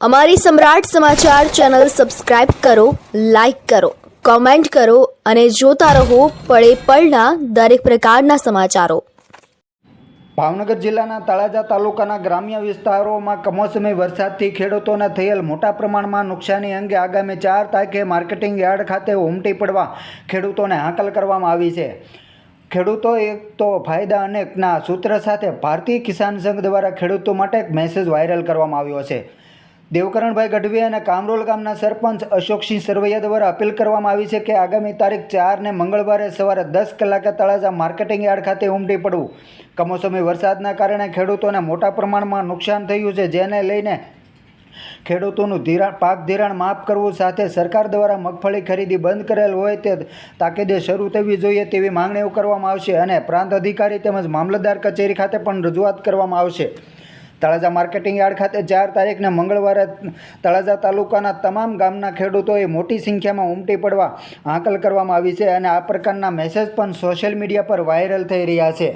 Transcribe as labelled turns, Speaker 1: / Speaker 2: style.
Speaker 1: અમારી Samrat Samachar channel subscribe કરો, like કરો, કોમેન્ટ કરો અને જોતા રહો પળે પળના દરેક પ્રકારના સમાચારો.
Speaker 2: ભાવનગર જિલ્લાના તળાજા તાલુકાના ગ્રામ્ય વિસ્તારોમાં કમોસમી વરસાદથી ખેડૂતોને થયેલ મોટા પ્રમાણમાં નુકસાની અંગે આગામી ચાર તારીખે માર્કેટિંગ યાર્ડ ખાતે ઉમટી પડવા ખેડૂતોને હાકલ કરવામાં આવી છે. ખેડૂતો એક તો ફાયદા અનેકના સૂત્ર સાથે ભારતીય કિસાન સંઘ દ્વારા ખેડૂતો માટે એક મેસેજ વાયરલ કરવામાં આવ્યો છે. દેવકરણભાઈ ગઢવી અને કામરોલ ગામના સરપંચ અશોકસિંહ સરવૈયા દ્વારા અપીલ કરવામાં આવી છે કે આગામી તારીખ ચારને મંગળવારે સવારે દસ કલાકે તળાજા માર્કેટિંગ યાર્ડ ખાતે ઉમટી પડવું. કમોસમી વરસાદના કારણે ખેડૂતોને મોટા પ્રમાણમાં નુકસાન થયું છે, જેને લઈને ખેડૂતોનું ધિરાણ પાક ધિરાણ માફ કરવું સાથે સરકાર દ્વારા મગફળી ખરીદી બંધ કરેલ હોય તે તાકીદે શરૂ થવી જોઈએ તેવી માંગણીઓ કરવામાં આવશે અને પ્રાંત અધિકારી તેમજ મામલતદાર કચેરી ખાતે પણ રજૂઆત કરવામાં આવશે. તળાજા માર્કેટિંગ યાર્ડ ખાતે ચાર તારીખને મંગળવારે તળાજા તાલુકાના તમામ ગામના ખેડૂતોએ મોટી સંખ્યામાં ઉમટી પડવા હાંકલ કરવામાં આવી છે અને આ પ્રકારના મેસેજ પણ સોશિયલ મીડિયા પર વાયરલ થઈ રહ્યા છે.